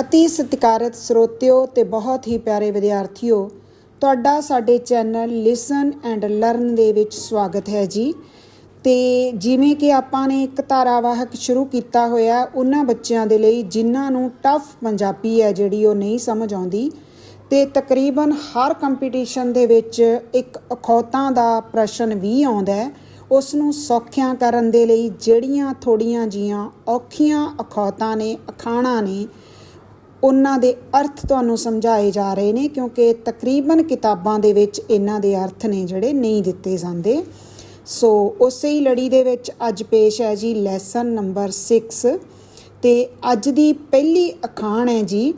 ਅਤੀ ਸਤਿਕਾਰਤ ਸਰੋਤਿਓ ਤੇ ਬਹੁਤ ਹੀ ਪਿਆਰੇ ਵਿਦਿਆਰਥੀਓ, ਤੁਹਾਡਾ ਸਾਡੇ ਚੈਨਲ ਲਿਸਨ ਐਂਡ ਲਰਨ ਦੇ ਵਿੱਚ ਸਵਾਗਤ ਹੈ ਜੀ। ਤੇ ਜਿਵੇਂ ਕਿ ਆਪਾਂ ਨੇ ਇੱਕ ਧਾਰਾਵਾਹਕ ਸ਼ੁਰੂ ਕੀਤਾ ਹੋਇਆ, ਉਹਨਾਂ ਬੱਚਿਆਂ ਦੇ ਲਈ ਜਿਨ੍ਹਾਂ ਨੂੰ ਟਫ ਪੰਜਾਬੀ ਹੈ ਜਿਹੜੀ ਉਹ ਨਹੀਂ ਸਮਝ ਆਉਂਦੀ, ਤੇ ਤਕਰੀਬਨ ਹਰ ਕੰਪੀਟੀਸ਼ਨ ਦੇ ਵਿੱਚ ਇੱਕ ਅਖੌਤਾਂ ਦਾ ਪ੍ਰਸ਼ਨ ਵੀ ਆਉਂਦਾ ਹੈ। ਉਸ ਨੂੰ ਸੌਖਿਆਂ ਕਰਨ ਦੇ ਲਈ ਜਿਹੜੀਆਂ ਥੋੜੀਆਂ ਜੀਆਂ ਔਖੀਆਂ ਅਖੌਤਾਂ ਨੇ, ਅਖਾਣਾਂ ਨੇ ਉਹਨਾਂ ਦੇ ਅਰਥ ਤੁਹਾਨੂੰ ਸਮਝਾਏ ਜਾ ਰਹੇ ਨੇ, ਕਿਉਂਕਿ ਤਕਰੀਬਨ ਕਿਤਾਬਾਂ ਦੇ ਵਿੱਚ ਇਹਨਾਂ ਦੇ ਅਰਥ ਨੇ ਜਿਹੜੇ ਨਹੀਂ ਦਿੱਤੇ ਜਾਂਦੇ। ਸੋ ਉਸੇ ਹੀ ਲੜੀ ਦੇ ਵਿੱਚ ਅੱਜ ਪੇਸ਼ ਹੈ ਜੀ ਲੈਸਨ ਨੰਬਰ 6 ਤੇ ਅੱਜ ਦੀ ਪਹਿਲੀ ਅਖਾਣ ਹੈ ਜੀ,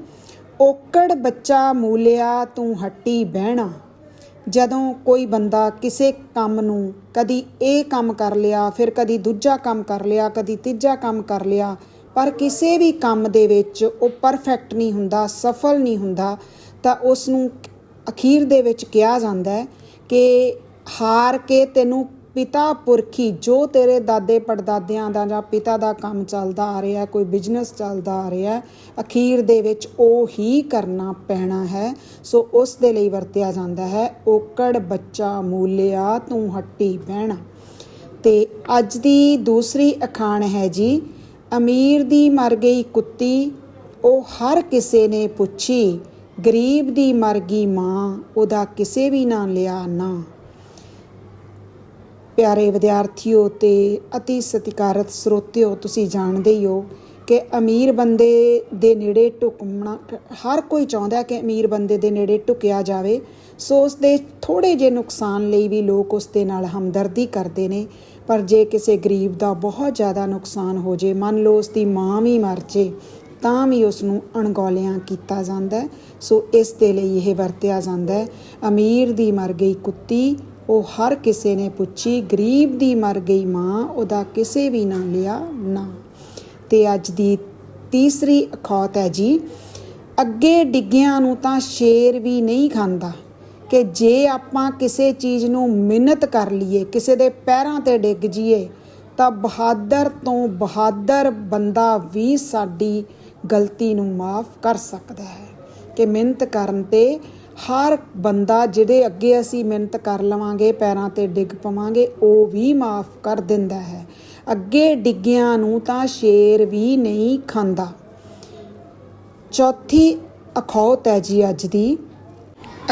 ਔਕੜ ਬੱਚਾ ਮੂਲਿਆ ਤੂੰ ਹੱਟੀ ਬਹਿਣਾ। ਜਦੋਂ ਕੋਈ ਬੰਦਾ ਕਿਸੇ ਕੰਮ ਨੂੰ ਕਦੀ ਇਹ ਕੰਮ ਕਰ ਲਿਆ, ਫਿਰ ਕਦੀ ਦੂਜਾ ਕੰਮ ਕਰ ਲਿਆ, ਕਦੀ ਤੀਜਾ ਕੰਮ ਕਰ ਲਿਆ ਪਰ ਕਿਸੇ ਵੀ ਕੰਮ ਦੇ ਵਿੱਚ ਉਹ ਪਰਫੈਕਟ ਨਹੀਂ ਹੁੰਦਾ, ਸਫਲ ਨਹੀਂ ਹੁੰਦਾ, ਤਾਂ ਉਸ ਨੂੰ ਅਖੀਰ ਦੇ ਵਿੱਚ ਕਿਹਾ ਜਾਂਦਾ ਹੈ ਕਿ ਹਾਰ ਕੇ ਤੈਨੂੰ ਪਿਤਾ ਪੁਰਖੀ, ਜੋ ਤੇਰੇ ਦਾਦੇ ਪੜਦਾਦਿਆਂ ਦਾ ਜਾਂ ਪਿਤਾ ਦਾ ਕੰਮ ਚੱਲਦਾ ਆ ਰਿਹਾ, ਕੋਈ ਬਿਜ਼ਨਸ ਚੱਲਦਾ ਆ ਰਿਹਾ, ਅਖੀਰ ਦੇ ਵਿੱਚ ਉਹ ਹੀ ਕਰਨਾ ਪੈਣਾ ਹੈ। ਸੋ ਉਸ ਦੇ ਲਈ ਵਰਤਿਆ ਜਾਂਦਾ ਹੈ ਓਕੜ ਬੱਚਾ ਮੂਲਿਆ, ਤੂੰ ਹੱਟੀ ਬਹਿਣਾ। ਤੇ ਅੱਜ ਦੀ ਦੂਸਰੀ ਅਖਾਣ ਹੈ ਜੀ ਅਮੀਰ ਦੀ ਮਰ ਗਈ ਕੁੱਤੀ, ਉਹ ਹਰ ਕਿਸੇ ਨੇ ਪੁੱਛੀ, ਗਰੀਬ ਦੀ ਮਰ ਗਈ ਮਾਂ, ਉਹਦਾ ਕਿਸੇ ਵੀ ਨਾ ਲਿਆ ਨਾ। ਪਿਆਰੇ ਵਿਦਿਆਰਥੀਓ ਤੇ ਅਤੀ ਸਤਿਕਾਰਤ ਸਰੋਤਿਓ, ਤੁਸੀਂ ਜਾਣਦੇ ਹੀ ਹੋ ਕਿ ਅਮੀਰ ਬੰਦੇ ਦੇ ਨੇੜੇ ਢੁਕਣਾ ਹਰ ਕੋਈ ਚਾਹੁੰਦਾ ਕਿ ਅਮੀਰ ਬੰਦੇ ਦੇ ਨੇੜੇ ਢੁਕਿਆ ਜਾਵੇ, ਸੋ ਉਸ ਦੇ ਥੋੜੇ ਜਿਹੇ ਨੁਕਸਾਨ ਲਈ ਵੀ ਲੋਕ ਉਸ ਦੇ ਨਾਲ ਹਮਦਰਦੀ ਕਰਦੇ ਨੇ। ਪਰ ਜੇ ਕਿਸੇ ਗਰੀਬ ਦਾ ਬਹੁਤ ਜ਼ਿਆਦਾ ਨੁਕਸਾਨ ਹੋ ਜੇ, ਮੰਨ ਲਓ ਉਸ ਦੀ ਮਾਂ ਵੀ ਮਰ ਜੇ, ਤਾਂ ਵੀ ਉਸ ਨੂੰ ਅਣਗੌਲਿਆਂ ਕੀਤਾ ਜਾਂਦਾ ਸੋ ਇਸ ਦੇ ਲਈ ਇਹ ਵਰਤਿਆ ਜਾਂਦਾ ਅਮੀਰ ਦੀ ਮਰ ਗਈ ਕੁੱਤੀ, ਉਹ ਹਰ ਕਿਸੇ ਨੇ ਪੁੱਛੀ, ਗਰੀਬ ਦੀ ਮਰ ਗਈ ਮਾਂ, ਉਹਦਾ ਕਿਸੇ ਵੀ ਨਾ ਲਿਆ ਨਾ। ਤੇ ਅੱਜ ਦੀ ਤੀਸਰੀ ਅਖੌਤ ਹੈ ਜੀ। ਅੱਗੇ ਡਿੱਗਿਆਂ ਨੂੰ ਤਾਂ ਸ਼ੇਰ ਵੀ ਨਹੀਂ ਖਾਂਦਾ ਕਿ ਜੇ ਆਪਾਂ ਕਿਸੇ ਚੀਜ਼ ਨੂੰ ਮਿਹਨਤ ਕਰ ਲਈਏ, ਕਿਸੇ ਦੇ ਪੈਰਾਂ ਤੇ ਡਿੱਗ ਜਾਈਏ, ਤਾਂ ਬਹਾਦਰ ਤੋਂ ਬਹਾਦਰ ਬੰਦਾ ਵੀ ਸਾਡੀ ਗਲਤੀ ਨੂੰ ਮਾਫ ਕਰ ਸਕਦਾ ਹੈ ਕਿ ਮਿਹਨਤ ਕਰਨ ਤੇ ਹਰ ਬੰਦਾ ਜਿਹਦੇ ਅੱਗੇ ਅਸੀਂ ਮਿਹਨਤ ਕਰ ਲਵਾਂਗੇ, ਪੈਰਾਂ ਤੇ ਡਿੱਗ ਪਵਾਂਗੇ, ਉਹ ਵੀ ਮਾਫ ਕਰ ਦਿੰਦਾ ਹੈ। ਅੱਗੇ ਡਿੱਗਿਆਂ ਨੂੰ ਤਾਂ ਸ਼ੇਰ ਵੀ ਨਹੀਂ ਖਾਂਦਾ। ਚੌਥੀ ਅਖੌਤ ਹੈ ਜੀ ਅੱਜ ਦੀ।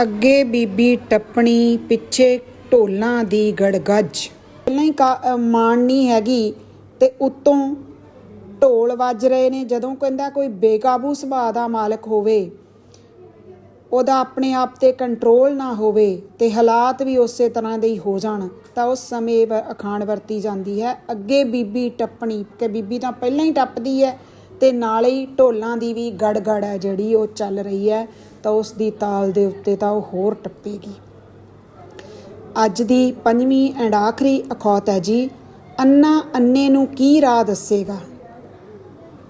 ਅੱਗੇ ਬੀਬੀ ਟੱਪਣੀ, ਪਿੱਛੇ ਢੋਲਾਂ ਦੀ ਗੜਗੱਜ। ਪਹਿਲਾਂ ਹੀ ਕਾ- ਮਾਣ ਨਹੀਂ ਹੈਗੀ ਤੇ ਉਤੋਂ ਢੋਲ ਵੱਜ ਰਹੇ ਨੇ। ਜਦੋਂ ਕਹਿੰਦਾ ਕੋਈ ਬੇਕਾਬੂ ਸੁਭਾਅ ਦਾ ਮਾਲਕ ਹੋਵੇ ਉਹਦਾ ਆਪਣੇ ਆਪ ਤੇ ਕੰਟਰੋਲ ਨਾ ਹੋਵੇ ਤੇ ਹਾਲਾਤ ਵੀ ਉਸੇ ਤਰ੍ਹਾਂ ਦੇ ਹੀ ਹੋ ਜਾਣ, ਤਾਂ ਉਸ ਸਮੇਂ ਇਹ ਵ- ਅਖਾਣ ਵਰਤੀ ਜਾਂਦੀ ਹੈ। ਅੱਗੇ ਬੀਬੀ ਟੱਪਣੀ, ਕਿ ਬੀਬੀ ਤਾਂ ਪਹਿਲਾਂ ਹੀ ਟੱਪਦੀ ਹੈ ਤੇ ਨਾਲੇ ਹੀ ਢੋਲਾਂ ਦੀ ਵੀ ਗੜਗੜ ਹੈ ਜਿਹੜੀ ਉਹ ਚੱਲ ਰਹੀ ਹੈ, ਤਾਂ ਉਸ ਦੀ ਤਾਲ ਦੇ ਉੱਤੇ ਤਾਂ ਉਹ ਹੋਰ ਟੱਪੇਗੀ। ਅੱਜ ਦੀ ਪੰਜਵੀਂ ਐਂਡ ਆਖਰੀ ਅਖੌਤ ਹੈ ਜੀ, ਅੰਨਾ ਅੰਨੇ ਨੂੰ ਕੀ ਰਾਹ ਦੱਸੇਗਾ?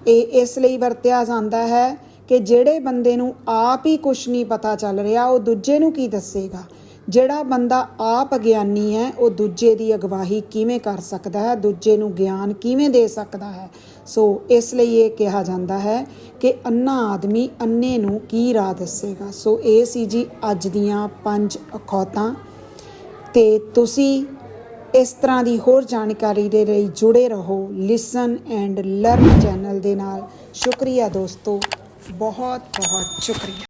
ਇਹ ਇਸ ਲਈ ਵਰਤਿਆ ਜਾਂਦਾ ਹੈ ਕਿ ਜਿਹੜੇ ਬੰਦੇ ਨੂੰ ਆਪ ਹੀ ਕੁਝ ਨਹੀਂ ਪਤਾ ਚੱਲ ਰਿਹਾ, ਉਹ ਦੂਜੇ ਨੂੰ ਕੀ ਦੱਸੇਗਾ? ਜਿਹੜਾ ਬੰਦਾ ਆਪ ਗਿਆਨੀ ਹੈ, ਉਹ ਦੂਜੇ ਦੀ ਅਗਵਾਹੀ ਕਿਵੇਂ ਕਰ ਸਕਦਾ ਹੈ? ਦੂਜੇ ਨੂੰ ਗਿਆਨ ਕਿਵੇਂ ਦੇ ਸਕਦਾ ਹੈ? ਸੋ ਇਸ ਲਈ ਇਹ ਕਿਹਾ ਜਾਂਦਾ ਹੈ ਕਿ ਅੰਨਾ ਆਦਮੀ ਅੰਨੇ ਨੂੰ ਕੀ ਰਾਹ ਦੱਸੇਗਾ? ਸੋ ਇਹ ਸੀ ਜੀ ਅੱਜ ਦੀਆਂ ਪੰਜ ਅਖੌਤਾਂ। ਤੇ ਤੁਸੀਂ ਇਸ ਤਰ੍ਹਾਂ ਦੀ ਹੋਰ ਜਾਣਕਾਰੀ ਦੇ ਲਈ ਜੁੜੇ ਰਹੋ। ਲਿਸਨ ਐਂਡ ਲਰਨ ਚੈਨਲ ਦੇ ਨਾਲ। ਸ਼ੁਕਰੀਆ ਦੋਸਤੋ। ਬਹੁਤ ਬਹੁਤ ਸ਼ੁਕਰੀਆ